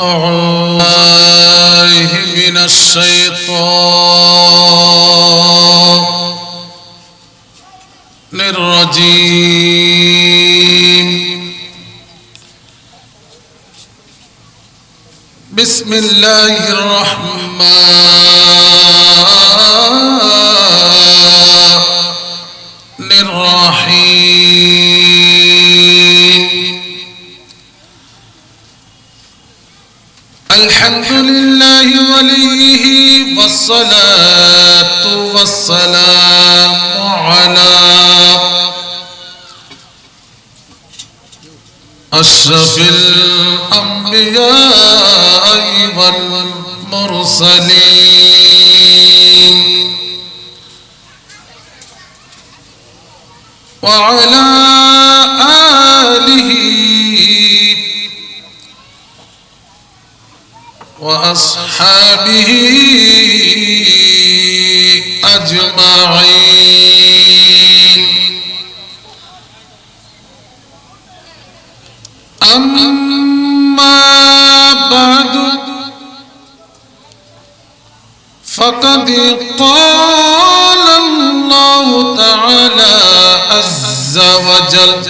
أعوذ من الشيطان الرجيم. بسم الله الرحمن وليه والصلاة والسلام على أشرف الأنبياء والمرسلين وعلى آله وأصحابه قال الله تعالى عز وجل.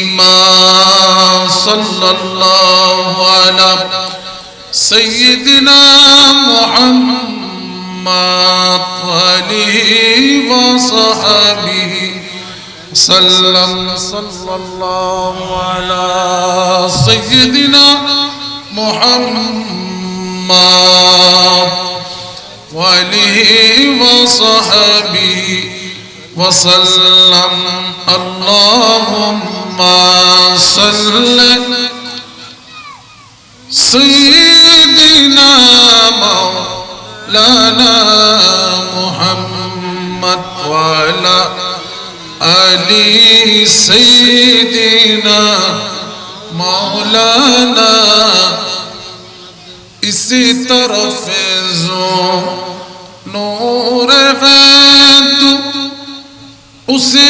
صلى الله على سيدنا محمد وآله وصحبه سلم صلى الله على سيدنا محمد وآله وصحبه وسلم. اللهم صل سيدنا مولانا محمد وعلى آل سيدنا مولانا. اسی طرف زو نور ہے تو اسی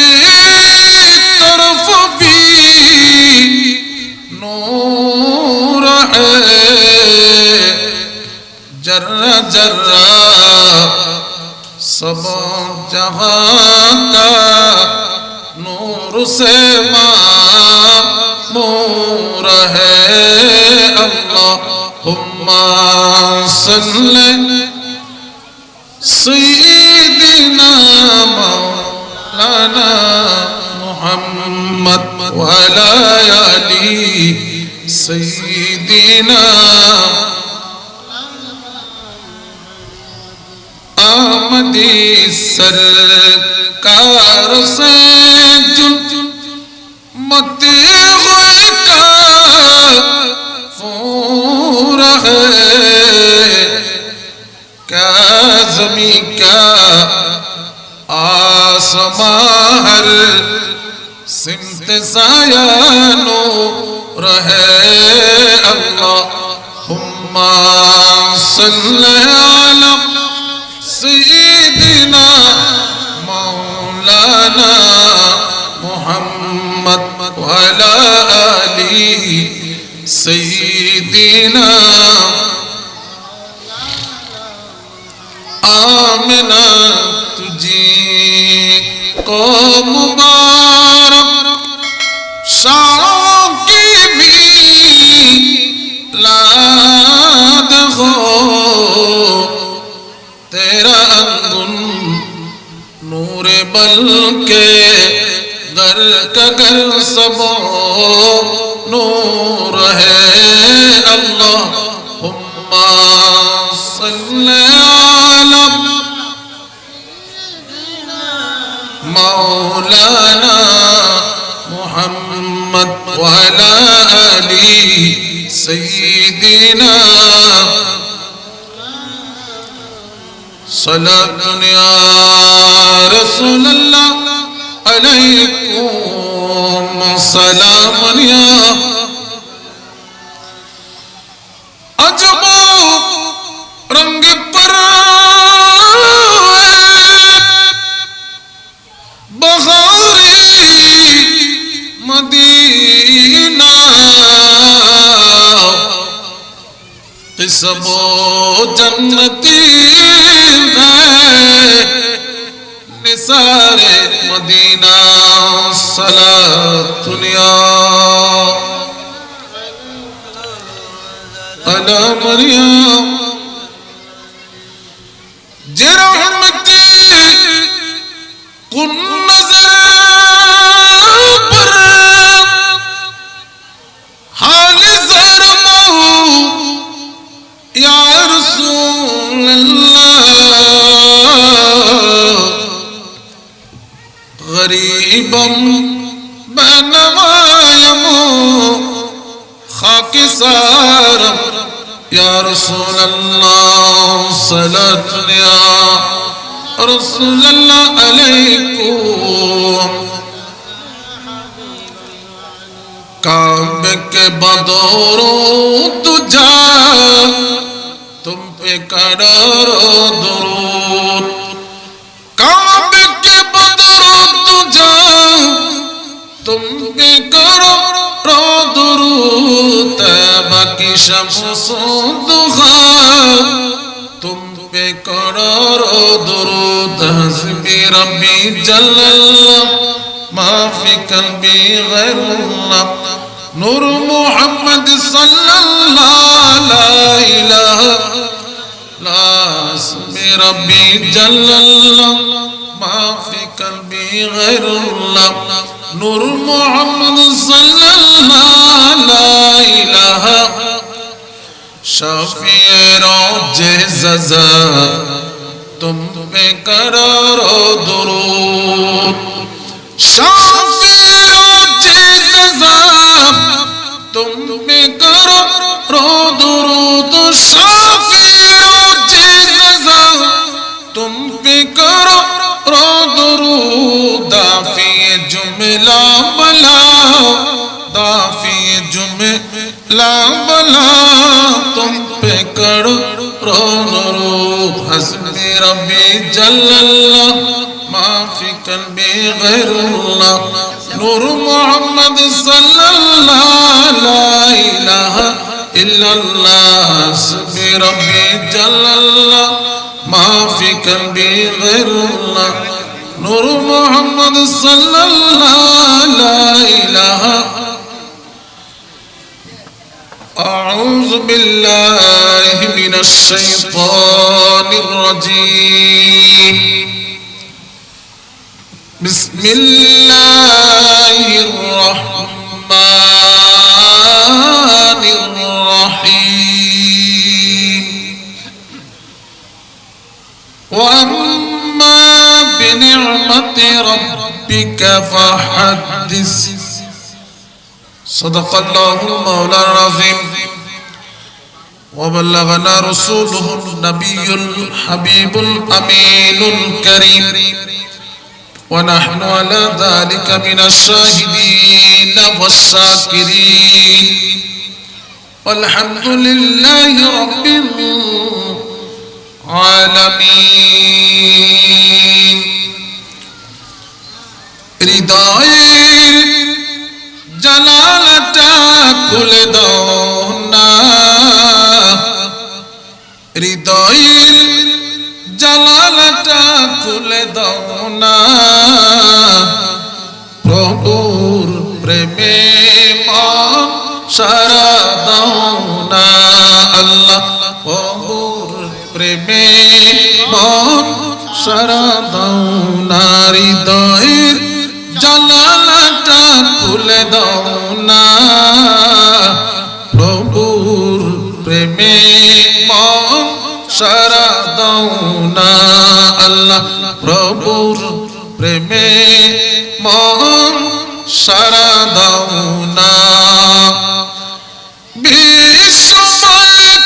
जर्रा जर्रा सब जहां का नूर से मामूर है अल्लाह हुम्मा सल्ले سرکار سے جن متی ہوئی کا فور ہے کیا زمین، کیا آسمان، ہر سمت سایہ نور ہے اللہم صلی علی سيدنا مولانا محمد وعلى آله سيدنا آمنا تجی کو مبارک شام بل کے در کا گر سبو نور ہے اللہ۔ صلی علی مولانا محمد وعلى آله سيدنا صلاة يا رسول اللہ علیکم سلام یا عجب رنگ پر بہاری مدینہ. قسم جنت سارے مدینہ صلاة دنیا انا مریم جرحمتی کن نظر پر حال زہر مو یا رسول اللہ رسول الله صلاة يا رسول الله عليكم کعب کے بدورو تجھا تم پہ کرو درود شمس دخا تم پہ کرو رو درو تحسبی ربی جل اللہ معافی قلبی غیر اللہ نور محمد صلی اللہ لا الہ لا اسمی ربی جل اللہ معافی قلبی غیر اللہ নূর মোহাম্মদ সাল্লাল্লাহ শফির যে জাজা তুম পে করো দুরূদ। শফির যে জাজা তুম পে করো দুরূদ। শফির যে জাজা তুম পে করো দুরূদ। پہ کرو دافی جملہ بلا دافی جملہ بلا تم پہ کرو، رو درود حسبی ربی جل اللہ ما فی قلبی غیر اللہ نور محمد صلی اللہ لا الہ الا اللہ حسبی ربی جل اللہ ما فی قلبی غیر اللہ نور محمد صلی اللہ لا الہ أعوذ بالله من الشيطان الرجيم. بسم الله الرحمن الرحيم. ربك فحدث. صدق الله المولى العظيم. وبلغنا رسوله النبي الحبيب الأمين الكريم. ونحن على ذلك من الشاهدين والشاكرين. والحمد لله رب العالمين. হৃদয়ের খুলে দাও না। হৃদয়ের জালালাটা খুলে দাও না। প্রভুর প্রেমে মন সারা দাও না। আল্লাহ প্রভুর প্রেমে সারা দাও না। হৃদয়ের জালালাটা খুলে দাও না। প্রভুর প্রেমে মন সারা দাও না। আল্লাহ, প্রভুর প্রেমে মন সারা দাও না। বিশ্বমায়ক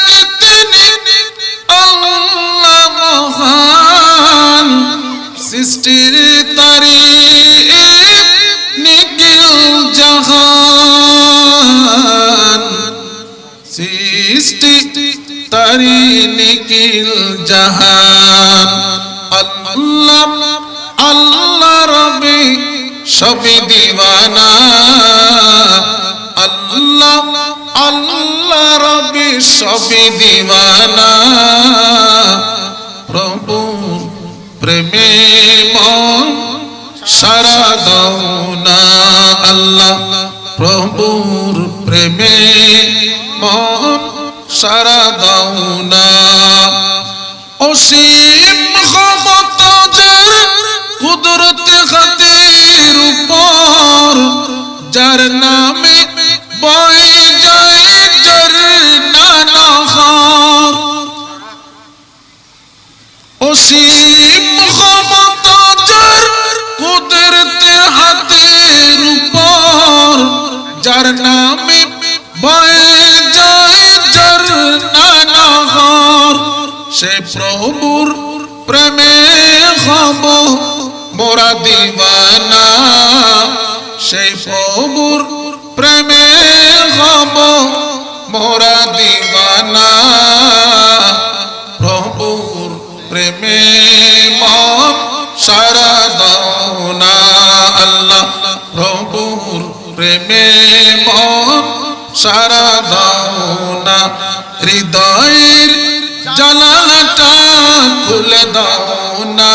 প্রেমে সারা দাও না আল্লাহ। প্রভুর প্রেমে মন সারা দাও না। অসীম ক্ষমতা যার কুদরত হাতের উপর, যার নামে যার নানাহার। সে প্রভুর প্রেমে হব মোরা দিবানা। সেই প্রভুর প্রেমে হব মোরা দিবানা। প্রভুর প্রেমে মন সারা দাও না। আল্লাহ প্রভুর প্রেমে মন সারা দাও না হৃদয়ের জানালাটা খুলে দাও না।